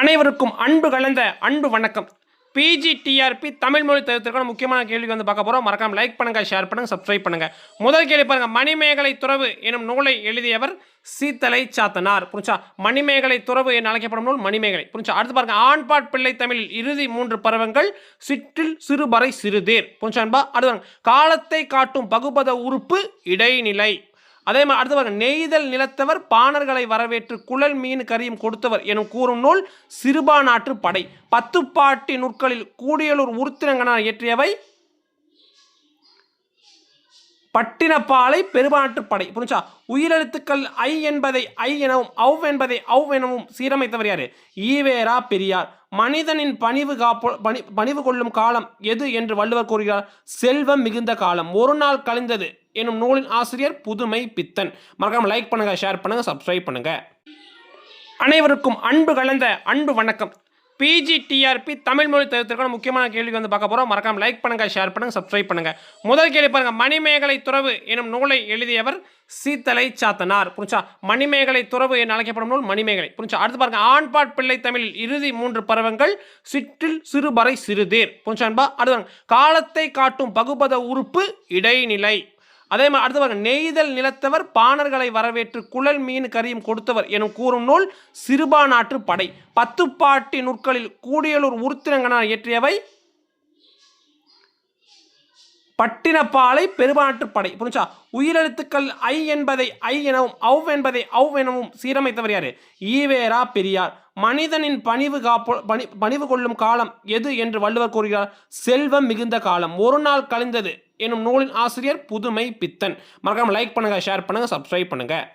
அனைவருக்கும் அன்பு கலந்த அன்பு வணக்கம். பிஜிடிஆர்பி தமிழ் மொழி தகுதிற்கான முக்கியமான கேள்வி வந்து பார்க்க போகிறோம் மறக்காம லைக் பண்ணுங்கள் ஷேர் பண்ணுங்கள் சப்ஸ்கிரைப் பண்ணுங்கள் முதல் கேள்வி பாருங்கள் மணிமேகலை துறவு எனும் நூலை எழுதியவர் சீத்தலை சாத்தனார். புரிஞ்சா? மணிமேகலை துறவு என அழைக்கப்படும் நூல் மணிமேகலை. புரிஞ்சா? அடுத்து பாருங்கள் ஆண்பாட் பிள்ளை தமிழில் இறுதி மூன்று பருவங்கள். சிற்றில் சிறுபறை சிறுதேர் புரிஞ்சா அன்பா? அடுத்து காலத்தை காட்டும் பகுபத உறுப்பு இடைநிலை. அதே மாதிரி அடுத்து பாருங்க நெய்தல் நிலத்தவர் பாணர்களை வரவேற்று குழல் மீன் கரியும் கொடுத்தவர் எனும் கூறும் நூல் சிறுபா நாட்டு படை. பத்துப்பாட்டி நூற்களில் கூடியலூர் உருத்திரங்கனார் இயற்றியவை பட்டினப்பாலை பெருமாட்டு படை. புரிஞ்சா? உயிரெழுத்துக்கள் ஐ என்பதை ஐ எனவும் அவ் என்பதை அவ் எனவும் சீரமைத்தவர் யாரு? ஈவேரா பெரியார். மனிதனின் பணிவு காப்பு பணி பணிவு கொள்ளும் காலம் எது என்று வள்ளுவர் கூறுகிறார். செல்வம் மிகுந்த காலம். ஒரு நாள் கழிந்தது எனும் நூலின் ஆசிரியர் புதுமை பித்தன். மறக்காமல் லைக் பண்ணுங்கள் ஷேர் பண்ணுங்கள் சப்ஸ்கிரைப் பண்ணுங்கள் அனைவருக்கும் அன்பு கலந்த அன்பு வணக்கம். பிஜிடிஆர்பி தமிழ் மொழி தகுதிற்கான முக்கியமான கேள்வி வந்து பார்க்க போகிறோம் மறக்காமல் லைக் பண்ணுங்க ஷேர் பண்ணுங்க சப்ஸ்கிரைப் பண்ணுங்க. முதல் கேள்வி பாருங்க. மணிமேகலை துறவு எனும் நூலை எழுதியவர் சீத்தலை சாத்தனார். புரிஞ்சா? மணிமேகலை துறவு என அழைக்கப்படும் நூல் மணிமேகலை. புரிஞ்சா? அடுத்து பாருங்க. ஆண்பாட் பிள்ளை தமிழில் இறுதி மூன்று பருவங்கள். சிற்றில் சிறுபறை சிறுதேர். புரிஞ்சா அன்பா அடுத்து காலத்தை காட்டும் பகுபத உறுப்பு இடைநிலை. அதே மாதிரி அடுத்து பாருங்க நெய்தல் நிலத்தவர் பாணர்களை வரவேற்று குழல் மீன் கரியும் கொடுத்தவர் எனும் கூறும் நூல் சிறுபா நாட்டு படை. பத்துப்பாட்டி நூற்களில் கூடியலூர் உருத்திரங்கனார் இயற்றியவை பட்டினப்பாலை பெருமாட்டு படை. புரிஞ்சா? உயிரெழுத்துக்கள் ஐ என்பதை ஐ எனவும் அவ் என்பதை அவ் எனவும் சீரமைத்தவர் யாரு? ஈவேரா பெரியார். மனிதனின் பணிவு காப்பு பணி பணிவு கொள்ளும் காலம் எது என்று வள்ளுவர் கூறுகிறார்? செல்வம் மிகுந்த காலம். ஒரு நாள் கழிந்தது எனும் நூலின் ஆசிரியர் புதுமை பித்தன். மறக்காமல் லைக் பண்ணுங்கள் ஷேர் பண்ணுங்கள் சப்ஸ்கிரைப் பண்ணுங்கள்